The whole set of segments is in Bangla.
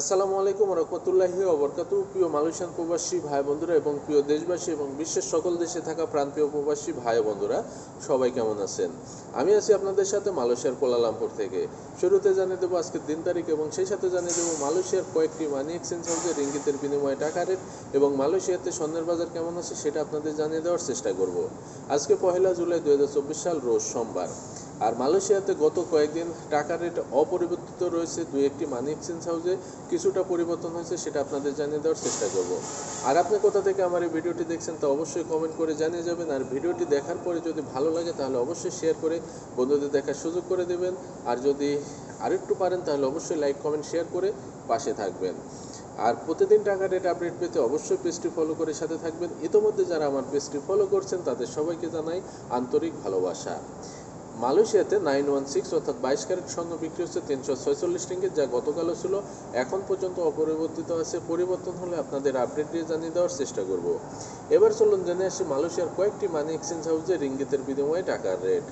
আসসালামু আলাইকুম রহমতুল্লাহি অবরকাত প্রিয় মালয়েশিয়ান প্রবাসী ভাই বন্ধুরা এবং প্রিয় দেশবাসী এবং বিশ্বের সকল দেশে থাকা প্রান্তীয় প্রবাসী ভাই বন্ধুরা, সবাই কেমন আছেন? আমি আছি আপনাদের সাথে মালয়েশিয়ার কোলালামপুর থেকে। শুরুতে জানিয়ে দেবো আজকের দিন তারিখ এবং সেই সাথে জানিয়ে দেবো মালয়েশিয়ার কয়েকটি মানি এক্সচেঞ্জ হাউসে রিঙ্গিতের বিনিময়ে টাকা রেট এবং মালয়েশিয়াতে স্বর্ণের বাজার কেমন আছে সেটা আপনাদের জানিয়ে দেওয়ার চেষ্টা করব। আজকে পহেলা জুলাই দু হাজার চব্বিশ সাল রোজ সোমবার। আর মালয়েশিয়াতে গত কয়েকদিন টাকার রেট অপরিবর্তিত রয়েছে। দুই একটি মানি এক্সচেঞ্জ হাউসে কিছুটা পরিবর্তন হয়েছে, সেটা আপনাদের জানিয়ে দেওয়ার চেষ্টা করব। আর আপনি কোথা থেকে আমার এই ভিডিওটি দেখছেন তা অবশ্যই কমেন্ট করে জানিয়ে যাবেন। আর ভিডিওটি দেখার পরে যদি ভালো লাগে, তাহলে অবশ্যই শেয়ার করে বন্ধুদের দেখার সুযোগ করে দেবেন। আর যদি আরেকটু পারেন, তাহলে অবশ্যই লাইক কমেন্ট শেয়ার করে পাশে থাকবেন। আর প্রতিদিন টাকা রেট আপডেট পেতে অবশ্যই পেজটি ফলো করে সাথে থাকবেন। ইতোমধ্যে যারা আমার পেজটি ফলো করছেন, তাদের সবাইকে জানাই আন্তরিক ভালোবাসা। মালয়েশিয়াতে নাইন ওয়ান সিক্স অর্থাৎ বাইশ ক্যারেট স্বর্ণ বিক্রি হচ্ছে তিনশো ছয়চল্লিশ টিঙ্গে, যা গতকালও ছিল। এখন পর্যন্ত অপরিবর্তিত আছে। পরিবর্তন হলে আপনাদের আপডেট দিয়ে জানিয়ে দেওয়ার চেষ্টা করব। এবার চলুন জেনে আসি মালয়েশিয়ার কয়েকটি মানি এক্সচেঞ্জ হাউসে রিঙ্গিতের বিনিময়ে টাকার রেট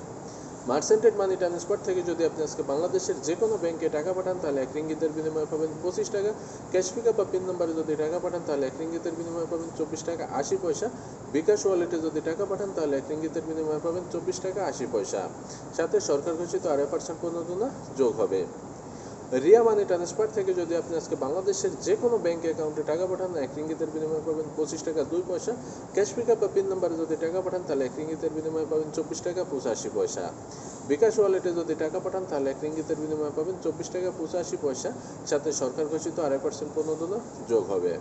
মার্সেন্টেড মানি ট্রান্সফার থেকে যদি আপনি আজকে বাংলাদেশের যে কোনো ব্যাংকে টাকা পাঠান, তাহলে এক রিঙ্গিতের বিনিময়ে পাবেন পঁচিশ টাকা। ক্যাশ পিকআপ বা পিন নাম্বারে যদি টাকা পাঠান, তাহলে এক রিঙ্গিতের বিনিময়ে পাবেন চব্বিশ টাকা আশি পয়সা। বিকাশ ওয়ালেটে যদি টাকা পাঠান, তাহলে এক রিঙ্গিতের বিনিময়ে পাবেন চব্বিশ টাকা আশি পয়সা। সাথে সরকার ঘোষিত আড়াই পার্সেন্ট পর্যন্ত যোগ হবে। রিয়া মানি ট্রান্সফার থেকে যদি আপনি আজকে বাংলাদেশের যে কোনো ব্যাংক অ্যাকাউন্টে টাকা পাঠান, এক রিঙ্গিতের বিনিময়ে পাবেন পঁচিশ টাকা, দুই পয়সা। ক্যাশ পিকআপ বা পিন নাম্বারে যদি টাকা পাঠান, তাহলে এক রিঙ্গিতের বিনিময়ে পাবেন চব্বিশ টাকা, পঁচাশি পয়সা। বিকাশ ওয়ালেটে যদি টাকা পাঠান, তাহলে এক রিঙ্গিতের বিনিময়ে পাবেন চব্বিশ টাকা, পঁচাশি পয়সা। সাথে সরকার ঘোষিত আড়াই পার্সেন্ট প্রণোদনা যোগ হবে।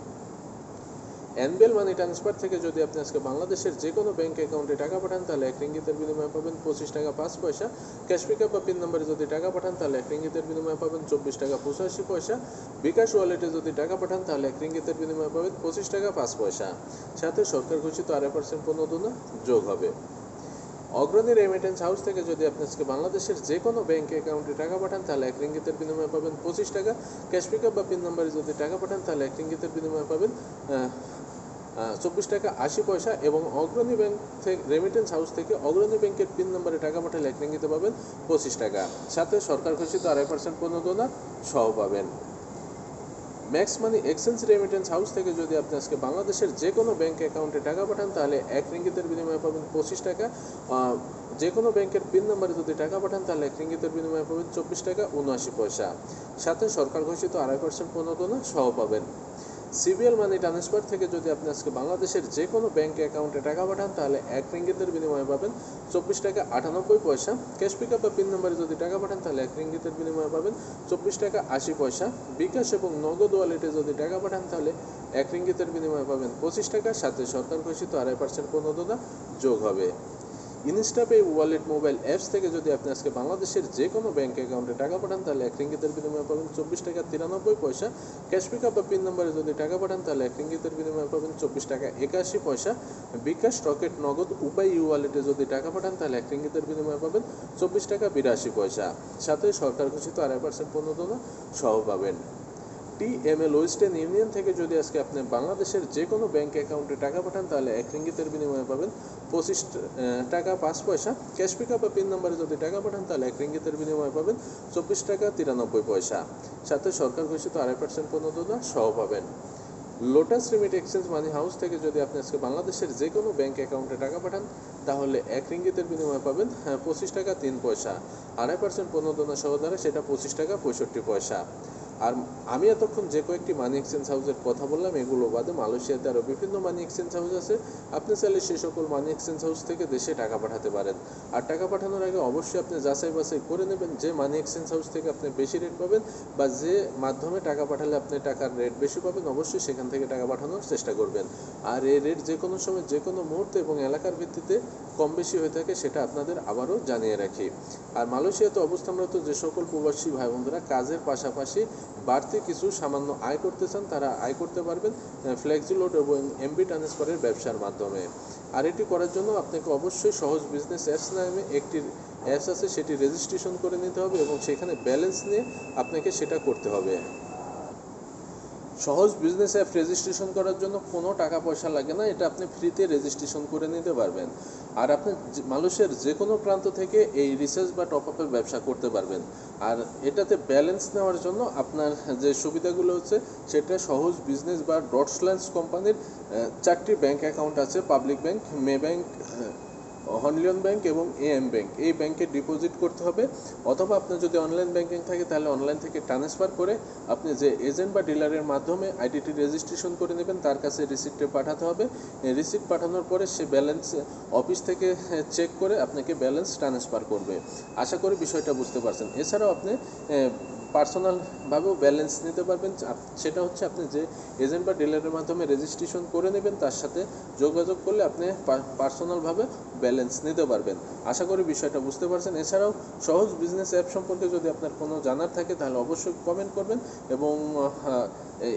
এনবিএল মানি ট্রান্সফার থেকে যদি আপনি আজকে বাংলাদেশের যে কোনো ব্যাঙ্ক অ্যাকাউন্টে টাকা পাঠান, তাহলে এক রিঙ্গিতের বিনিময়ে পাবেন পঁচিশ টাকা পাঁচ পয়সা। ক্যাশ পিকআপ বা পিন নম্বরে যদি টাকা পাঠান, তাহলে এক রিঙ্গিতের বিনিময়ে পাবেন চব্বিশ টাকা পঁচাশি পয়সা। বিকাশ ওয়ালেটে যদি টাকা পাঠান, তাহলে এক রিঙ্গিতের বিনিময়ে পাবেন পঁচিশ টাকা পাঁচ পয়সা। সাথে সরকার ঘোষিত আড়াই পার্সেন্ট পণ্য যোগ হবে। অগ্রণী রেমিটেন্স হাউস থেকে যদি আপনি আজকে বাংলাদেশের যে কোনো ব্যাংক অ্যাকাউন্টে টাকা পাঠান, তাহলে এক রিঙ্গিতের বিনিময়ে পাবেন পঁচিশ টাকা। ক্যাশ পিকআপ বা পিন নাম্বারে যদি টাকা পাঠান, তাহলে এক রিঙ্গিতের বিনিময়ে পাবেন চব্বিশ টাকা আশি পয়সা এবং অগ্রণী ব্যাংক থেকে রেমিটেন্স হাউস থেকে অগ্রণী ব্যাংকের পিন নাম্বারে টাকা পাঠালে এক রিঙ্গিতে পাবেন পঁচিশ টাকা। সাথে সরকার ঘোষিত আড়াই পার্সেন্ট প্রণোদনা সহ পাবেন। Max money exchange remittance house থেকে যদি আপনি আজকে বাংলাদেশের যে কোনো ব্যাঙ্ক অ্যাকাউন্টে টাকা পাঠান, তাহলে এক রিঙ্গিতের বিনিময়ে পাবেন পঁচিশ টাকা। যে কোনো ব্যাংকের পিন নাম্বারে যদি টাকা পাঠান, তাহলে এক রিঙ্গিতের বিনিময়ে পাবেন চব্বিশ টাকা উনআশি পয়সা। সাথে সরকার ঘোষিত আড়াই পার্সেন্ট প্রণোদনা সহ পাবেন। সিবিএল মানি ট্রান্সফার থেকে যদি আপনি আজকে বাংলাদেশের যে কোনো ব্যাংক অ্যাকাউন্টে টাকা পাঠান, তাহলে এক রিঙ্গিতের বিনিময়ে পাবেন চব্বিশ টাকা আটানব্বই পয়সা। ক্যাশ পিকআপ বা পিন নাম্বারে যদি টাকা পাঠান, তাহলে এক রিঙ্গিতের বিনিময়ে পাবেন চব্বিশ টাকা আশি পয়সা। বিকাশ এবং নগদ ওয়ালেটে যদি টাকা পাঠান, তাহলে এক রিঙ্গিতের বিনিময়ে পাবেন পঁচিশ টাকা। সাথে সরকার ঘোষিত আড়াই পার্সেন্ট প্রণোদনা যোগ হবে। ইনস্টাপে ওয়ালেট মোবাইল অ্যাপস থেকে যদি আপনি আজকে বাংলাদেশের যে কোনো ব্যাংক অ্যাকাউন্টে টাকা পাঠান, তাহলে এক রিঙ্গিতের বিনিময়ে পাবেন চব্বিশ টাকা তিরানব্বই পয়সা। ক্যাশ পিকআপ বা পিন নাম্বারে যদি টাকা পাঠান, তাহলে এক রিঙ্গিতের বিনিময়ে পাবেন চব্বিশ টাকা একাশি পয়সা। বিকাশ, রকেট, নগদ, উপায় ই ওয়ালেটে যদি টাকা পাঠান, তাহলে এক রিঙ্গিতের বিনিময়ে পাবেন চব্বিশ টাকা বিরাশি পয়সা। সাথে সরকার ঘোষিত আড়াই পার্সেন্ট প্রণোদনা সহ পাবেন। টিএমএল ওয়েস্টার্ন ইউনিয়ন থেকে যদি আজকে আপনি বাংলাদেশের যে কোনো ব্যাংক অ্যাকাউন্টে টাকা পাঠান তাহলে এক রিঙ্গিতের বিনিময়ে পাবেন পঁচিশ টাকা পাঁচ পয়সা। ক্যাশ পিকআপ বা পিন নাম্বারে যদি টাকা পাঠান তাহলে এক রিঙ্গিতের বিনিময়ে পাবেন চব্বিশ টাকা তিরানব্বই পয়সা। সাথে সরকার ঘোষিত আড়াই পার্সেন্ট প্রণোদনা সহ পাবেন। Lotus remit exchange money house থেকে যদি আপনি আজকে বাংলাদেশের যে কোনো ব্যাংক অ্যাকাউন্টে টাকা পাঠান তাহলে এক রিঙ্গিতের বিনিময়ে পাবেন হ্যাঁ, পঁচিশ টাকা তিন পয়সা। আড়াই পার্সেন্ট প্রণোদনা সহ দ্বারা সেটা পঁচিশ টাকা পঁয়ষট্টি পয়সা। আর আমি এতক্ষণ যে কয়েকটি মানি এক্সচেঞ্জ হাউসের কথা বললাম, এগুলো বাদে মালয়েশিয়াতে আরও বিভিন্ন মানি এক্সচেঞ্জ হাউস আছে। আপনি চাইলে সেই সকল মানি এক্সচেঞ্জ হাউস থেকে দেশে টাকা পাঠাতে পারেন। আর টাকা পাঠানোর আগে অবশ্যই আপনি যাচাই বাছাই করে নেবেন যে মানি এক্সচেঞ্জ হাউস থেকে আপনি বেশি রেট পাবেন বা যে মাধ্যমে টাকা পাঠালে আপনি টাকার রেট বেশি পাবেন, অবশ্যই সেখান থেকে টাকা পাঠানোর চেষ্টা করবেন। আর এই রেট যে কোনো সময় যে কোনো মুহূর্তে এবং এলাকার ভিত্তিতে কম বেশি হয়ে থাকে, সেটা আপনাদের আবারও জানিয়ে রাখি। আর মালয়েশিয়াতে অবস্থানরত যে সকল প্রবাসী ভাই বোনরা কাজের পাশাপাশি বাড়তি কিছু সামান্য আয় করতে চান, তারা আয় করতে পারবেন ফ্লেক্সি লোড এবং এমবি ট্রান্সফারের ব্যবসার মাধ্যমে। আর এটি করার জন্য আপনাকে অবশ্যই সহজ বিজনেস অ্যাপস নামে একটি অ্যাপস আছে, সেটি রেজিস্ট্রেশন করে নিতে হবে এবং সেখানে ব্যালেন্স নিয়ে আপনাকে সেটা করতে হবে। সহজ বিজনেস অ্যাপ রেজিস্ট্রেশন করার জন্য কোনো টাকা পয়সা লাগে না, এটা আপনি ফ্রিতে রেজিস্ট্রেশন করে নিতে পারবেন। আর আপনি মানুষের যে কোনো প্রান্ত থেকে এই রিসার্চ বা টপ আপের ব্যবসা করতে পারবেন। আর এটাতে ব্যালেন্স নেওয়ার জন্য আপনার যে সুবিধাগুলো হচ্ছে, সেটা সহজ বিজনেস বা ডটসল্যান্স কোম্পানির চারটি ব্যাংক অ্যাকাউন্ট আছে public bank Maybank Hong Leong bank এবং এএম ব্যাংক। এই ব্যাংকে ডিপোজিট করতে হবে, অথবা আপনার যদি অনলাইন ব্যাংকিং থাকে, তাহলে অনলাইন থেকে ট্রান্সফার করে আপনি যে এজেন্ট বা ডিলারের মাধ্যমে আইডিটি রেজিস্ট্রেশন করে নেবেন, তার কাছে রিসিপ্টে পাঠাতে হবে। রিসিপ্ট পাঠানোর পরে সে ব্যালেন্স অফিস থেকে চেক করে আপনাকে ব্যালেন্স ট্রান্সফার করবে। আশা করি বিষয়টা বুঝতে পারছেন। এছাড়াও আপনি পার্সোনালভাবেও ব্যালেন্স নিতে পারবেন। সেটা হচ্ছে আপনি যে এজেন্ট বা ডিলারের মাধ্যমে রেজিস্ট্রেশন করে নেবেন, তার সাথে যোগাযোগ করলে আপনি পার্সোনালভাবে ব্যালেন্স নিতে পারবেন। আশা করি বিষয়টা বুঝতে পারছেন। এছাড়াও সহজ বিজনেস অ্যাপ সম্পর্কে যদি আপনার কোনো জানার থাকে, তাহলে অবশ্যই কমেন্ট করবেন এবং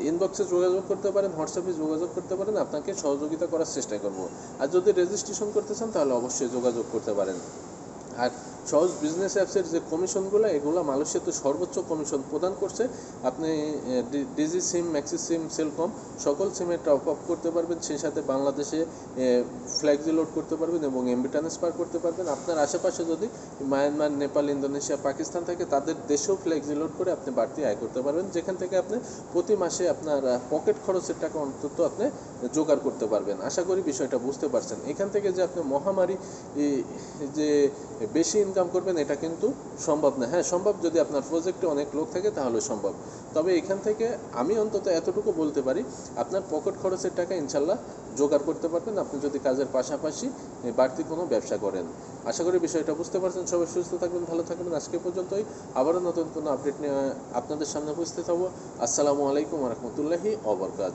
ইনবক্সে যোগাযোগ করতে পারেন হোয়াটসঅ্যাপে যোগাযোগ করতে পারেন। আপনাকে সহযোগিতা করার চেষ্টা করব। আর যদি রেজিস্ট্রেশন করতে চান, তাহলে অবশ্যই যোগাযোগ করতে পারেন। আর সহজ বিজনেস অ্যাপসের যে কমিশনগুলো এগুলো মানুষের তো সর্বোচ্চ কমিশন প্রদান করছে। আপনি Digi SIM Maxis SIM Celcom সকল সিমে টপ আপ করতে পারবেন। সেই সাথে বাংলাদেশে ফ্ল্যাগজি লোড করতে পারবেন এবং এমবি ট্রান্সফার করতে পারবেন। আপনার আশেপাশে যদি মায়ানমার নেপাল ইন্দোনেশিয়া পাকিস্তান থাকে, তাদের দেশেও ফ্ল্যাগজি লোড করে আপনি বাড়তি আয় করতে পারবেন। যেখান থেকে আপনি প্রতি মাসে আপনার পকেট খরচের টাকা অন্তত আপনি জোগাড় করতে পারবেন। আশা করি বিষয়টা বুঝতে পারছেন। এখান থেকে যে আপনি মহামারী যে বেশি ইনকাম করবেন, এটা কিন্তু সম্ভব না। হ্যাঁ সম্ভব যদি আপনার প্রজেক্টে অনেক লোক থাকে, তাহলে সম্ভব। তবে এখান থেকে আমি অন্তত এতটুকু বলতে পারি, আপনার পকেট খরচের টাকা ইনশাল্লাহ জোগাড় করতে পারবেন। আপনি যদি কাজের পাশাপাশি বাড়তি কোনো ব্যবসা করেন। আশা করি বিষয়টা বুঝতে পারছেন। সবাই সুস্থ থাকবেন, ভালো থাকবেন। আজকে পর্যন্তই। আবারও নতুন কোনো আপডেট নিয়ে আপনাদের সামনে উপস্থিত হব। আসসালামু আলাইকুম রহমতুল্লাহি অবরকাত